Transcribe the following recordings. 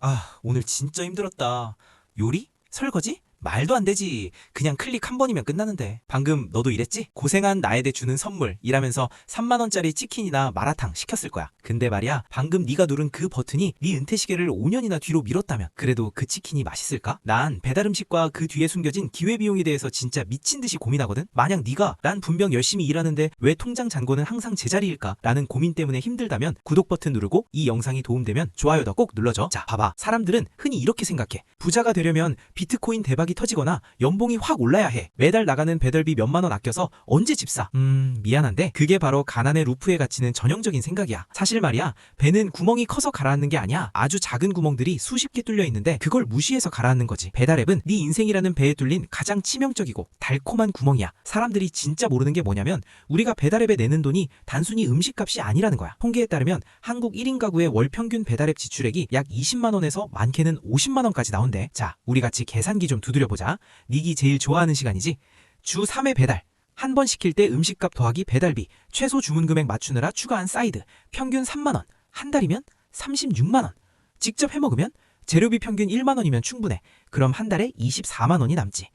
아, 오늘 진짜 힘들었다. 요리? 설거지? 말도 안 되지. 그냥 클릭 한 번이면 끝나는데. 방금 너도 이랬지? 고생한 나에 대해 주는 선물 이라면서 3만 원짜리 치킨이나 마라탕 시켰을 거야. 근데 말이야, 방금 네가 누른 그 버튼이 네 은퇴 시계를 5년이나 뒤로 미뤘다면 그래도 그 치킨이 맛있을까? 난 배달 음식과 그 뒤에 숨겨진 기회 비용에 대해서 진짜 미친 듯이 고민하거든. 만약 네가 난 분명 열심히 일하는데 왜 통장 잔고는 항상 제자리일까? 라는 고민 때문에 힘들다면 구독 버튼 누르고 이 영상이 도움되면 좋아요도 꼭 눌러줘. 자, 봐봐. 사람들은 흔히 이렇게 생각해. 부자가 되려면 비트코인 대박 이 터지거나 연봉이 확 올라야 해. 매달 나가는 배달비 몇만 원 아껴서 언제 집 사? 음, 미안한데 그게 바로 가난의 루프에 갇히는 전형적인 생각이야. 사실 말이야. 배는 구멍이 커서 가라앉는 게 아니야. 아주 작은 구멍들이 수십 개 뚫려 있는데 그걸 무시해서 가라앉는 거지. 배달앱은 네 인생이라는 배에 뚫린 가장 치명적이고 달콤한 구멍이야. 사람들이 진짜 모르는 게 뭐냐면 우리가 배달앱에 내는 돈이 단순히 음식값이 아니라는 거야. 통계에 따르면 한국 1인 가구의 월 평균 배달앱 지출액이 약 20만 원에서 많게는 50만 원까지 나온대. 자, 우리 같이 계산기 좀 두드 려보자. 닉이 제일 좋아하는 시간이지. 주 3회 배달. 한 번 시킬 때 음식값 더하기 배달비, 최소 주문 금액 맞추느라 추가한 사이드, 평균 3만 원. 한 달이면 36만 원. 직접 해 먹으면 재료비 평균 1만 원이면 충분해. 그럼 한 달에 24만 원이 남지.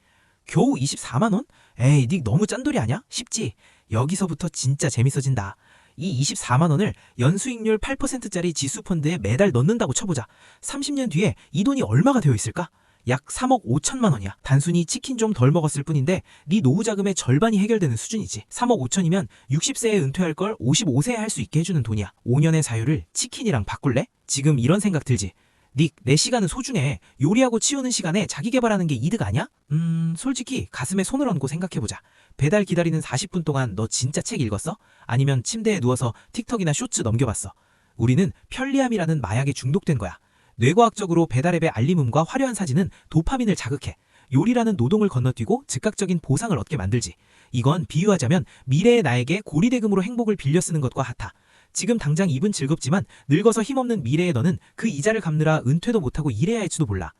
겨우 24만 원? 에이, 닉 너무 짠돌이 아니야? 쉽지? 여기서부터 진짜 재밌어진다. 이 24만 원을 연수익률 8%짜리 지수펀드에 매달 넣는다고 쳐보자. 30년 뒤에 이 돈이 얼마가 되어 있을까? 약 3억 5천만 원이야. 단순히 치킨 좀 덜 먹었을 뿐인데 네 노후 자금의 절반이 해결되는 수준이지. 3억 5천이면 60세에 은퇴할 걸 55세에 할 수 있게 해주는 돈이야. 5년의 자유를 치킨이랑 바꿀래? 지금 이런 생각 들지. 닉, 내 시간은 소중해. 요리하고 치우는 시간에 자기 개발하는 게 이득 아니야? 음, 솔직히 가슴에 손을 얹고 생각해보자. 배달 기다리는 40분 동안 너 진짜 책 읽었어? 아니면 침대에 누워서 틱톡이나 쇼츠 넘겨봤어? 우리는 편리함이라는 마약에 중독된 거야. 뇌과학적으로 배달앱의 알림음과 화려한 사진은 도파민을 자극해. 요리라는 노동을 건너뛰고 즉각적인 보상을 얻게 만들지. 이건 비유하자면 미래의 나에게 고리대금으로 행복을 빌려 쓰는 것과 같아. 지금 당장 입은 즐겁지만 늙어서 힘없는 미래의 너는 그 이자를 갚느라 은퇴도 못하고 일해야 할지도 몰라.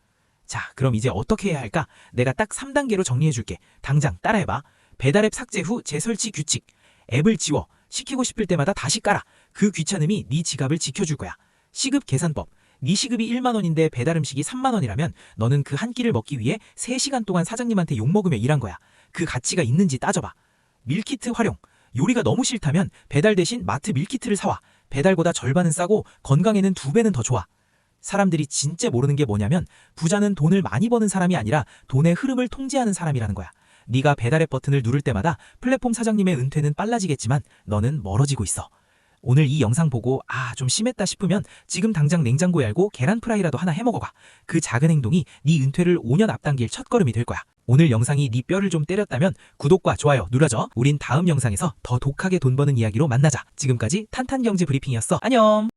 자, 그럼 이제 어떻게 해야 할까? 내가 딱 3단계로 정리해줄게. 당장 따라해봐. 배달앱 삭제 후 재설치 규칙. 앱을 지워. 시키고 싶을 때마다 다시 깔아. 그 귀찮음이 네 지갑을 지켜줄 거야. 시급 계산법. 네 시급이 1만 원인데 배달 음식이 3만 원이라면 너는 그 한 끼를 먹기 위해 3시간 동안 사장님한테 욕먹으며 일한 거야. 그 가치가 있는지 따져봐. 밀키트 활용. 요리가 너무 싫다면 배달 대신 마트 밀키트를 사와. 배달보다 절반은 싸고 건강에는 두 배는 더 좋아. 사람들이 진짜 모르는 게 뭐냐면 부자는 돈을 많이 버는 사람이 아니라 돈의 흐름을 통제하는 사람이라는 거야. 네가 배달앱 버튼을 누를 때마다 플랫폼 사장님의 은퇴는 빨라지겠지만 너는 멀어지고 있어. 오늘 이 영상 보고 아 좀 심했다 싶으면 지금 당장 냉장고 열고 계란 프라이라도 하나 해먹어봐. 그 작은 행동이 네 은퇴를 5년 앞당길 첫걸음이 될 거야. 오늘 영상이 네 뼈를 좀 때렸다면 구독과 좋아요 눌러줘. 우린 다음 영상에서 더 독하게 돈 버는 이야기로 만나자. 지금까지 탄탄경제 브리핑이었어. 안녕.